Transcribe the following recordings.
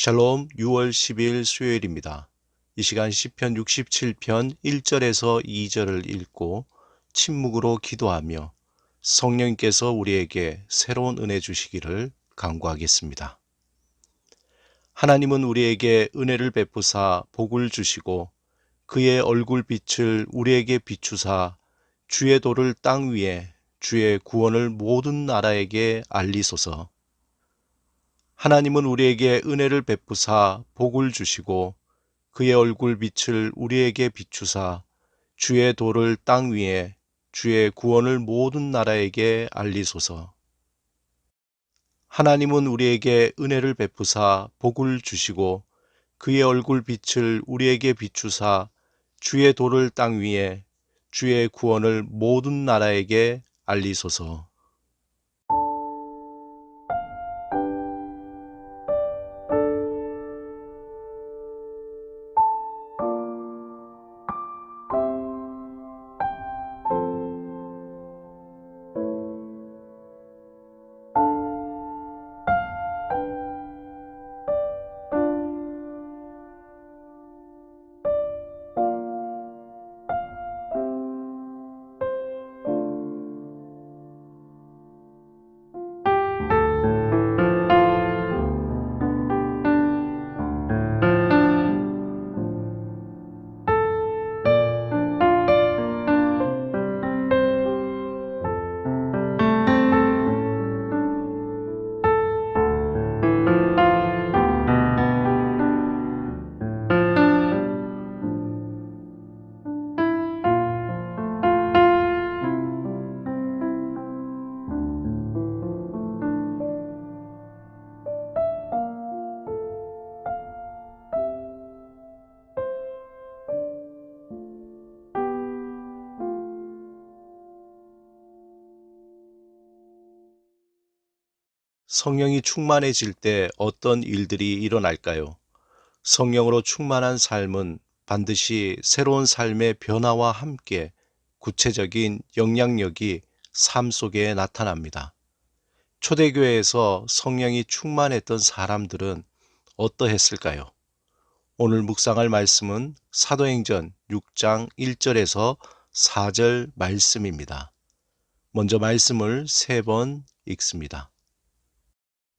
샬롬 6월 12일 수요일입니다. 이 시간 시편 67편 1절에서 2절을 읽고 침묵으로 기도하며 성령께서 우리에게 새로운 은혜 주시기를 간구하겠습니다. 하나님은 우리에게 은혜를 베푸사 복을 주시고 그의 얼굴 빛을 우리에게 비추사 주의 도를 땅 위에 주의 구원을 모든 나라에게 알리소서. 하나님은 우리에게 은혜를 베푸사 복을 주시고 그의 얼굴 빛을 우리에게 비추사 주의 도를 땅 위에 주의 구원을 모든 나라에게 알리소서. 하나님은 우리에게 은혜를 베푸사 복을 주시고 그의 얼굴 빛을 우리에게 비추사 주의 도를 땅 위에 주의 구원을 모든 나라에게 알리소서. 성령이 충만해질 때 어떤 일들이 일어날까요? 성령으로 충만한 삶은 반드시 새로운 삶의 변화와 함께 구체적인 영향력이 삶 속에 나타납니다. 초대교회에서 성령이 충만했던 사람들은 어떠했을까요? 오늘 묵상할 말씀은 사도행전 6장 1절에서 4절 말씀입니다. 먼저 말씀을 세 번 읽습니다.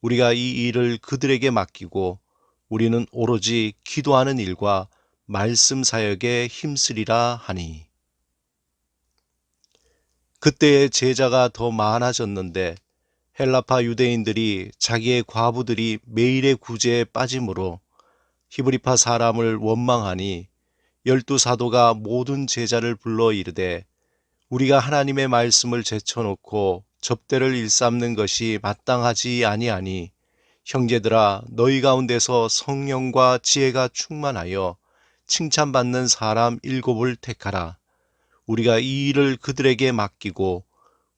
우리가 이 일을 그들에게 맡기고 우리는 오로지 기도하는 일과 말씀 사역에 힘쓰리라 하니. 그때의 제자가 더 많아졌는데 헬라파 유대인들이 자기의 과부들이 매일의 구제에 빠짐으로 히브리파 사람을 원망하니 열두 사도가 모든 제자를 불러 이르되 우리가 하나님의 말씀을 제쳐놓고 접대를 일삼는 것이 마땅하지 아니하니 형제들아 너희 가운데서 성령과 지혜가 충만하여 칭찬받는 사람 일곱을 택하라. 우리가 이 일을 그들에게 맡기고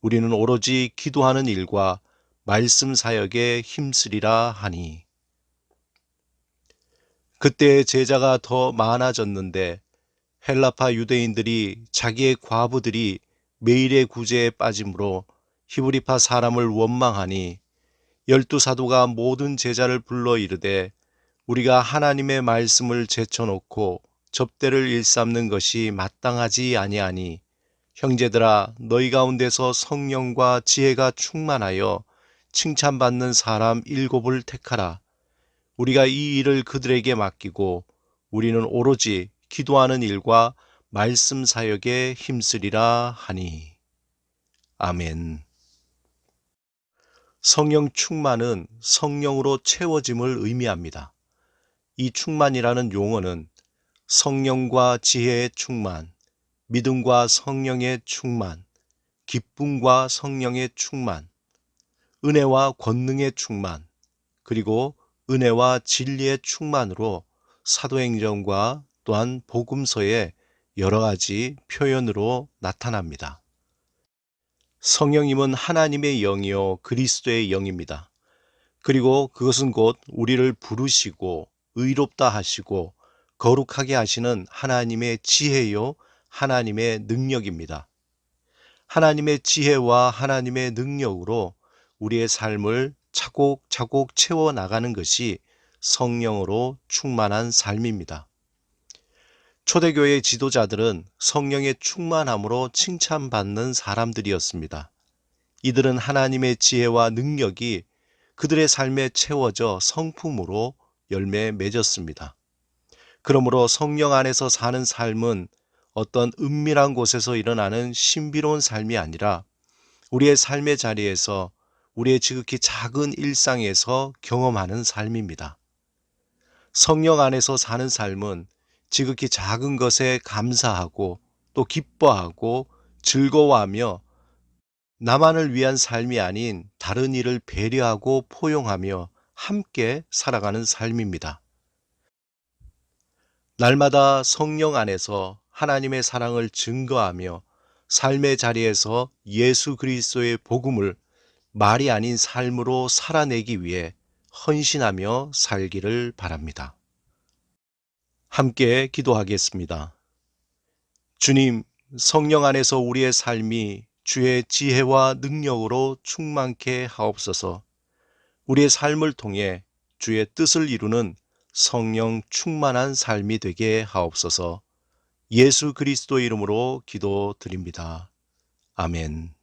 우리는 오로지 기도하는 일과 말씀 사역에 힘쓰리라 하니. 그때 제자가 더 많아졌는데 헬라파 유대인들이 자기의 과부들이 매일의 구제에 빠짐으로 히브리파 사람을 원망하니 열두 사도가 모든 제자를 불러 이르되 우리가 하나님의 말씀을 제쳐놓고 접대를 일삼는 것이 마땅하지 아니하니 형제들아 너희 가운데서 성령과 지혜가 충만하여 칭찬받는 사람 일곱을 택하라. 우리가 이 일을 그들에게 맡기고 우리는 오로지 기도하는 일과 말씀 사역에 힘쓰리라 하니 아멘. 성령 충만은 성령으로 채워짐을 의미합니다. 이 충만이라는 용어는 성령과 지혜의 충만, 믿음과 성령의 충만, 기쁨과 성령의 충만, 은혜와 권능의 충만, 그리고 은혜와 진리의 충만으로 사도행전과 또한 복음서의 여러 가지 표현으로 나타납니다. 성령님은 하나님의 영이요 그리스도의 영입니다. 그리고 그것은 곧 우리를 부르시고 의롭다 하시고 거룩하게 하시는 하나님의 지혜요 하나님의 능력입니다. 하나님의 지혜와 하나님의 능력으로 우리의 삶을 차곡차곡 채워 나가는 것이 성령으로 충만한 삶입니다. 초대교회 지도자들은 성령의 충만함으로 칭찬받는 사람들이었습니다. 이들은 하나님의 지혜와 능력이 그들의 삶에 채워져 성품으로 열매 맺었습니다. 그러므로 성령 안에서 사는 삶은 어떤 은밀한 곳에서 일어나는 신비로운 삶이 아니라 우리의 삶의 자리에서 우리의 지극히 작은 일상에서 경험하는 삶입니다. 성령 안에서 사는 삶은 지극히 작은 것에 감사하고 또 기뻐하고 즐거워하며 나만을 위한 삶이 아닌 다른 일을 배려하고 포용하며 함께 살아가는 삶입니다. 날마다 성령 안에서 하나님의 사랑을 증거하며 삶의 자리에서 예수 그리스도의 복음을 말이 아닌 삶으로 살아내기 위해 헌신하며 살기를 바랍니다. 함께 기도하겠습니다. 주님, 성령 안에서 우리의 삶이 주의 지혜와 능력으로 충만케 하옵소서. 우리의 삶을 통해 주의 뜻을 이루는 성령 충만한 삶이 되게 하옵소서. 예수 그리스도 이름으로 기도드립니다. 아멘.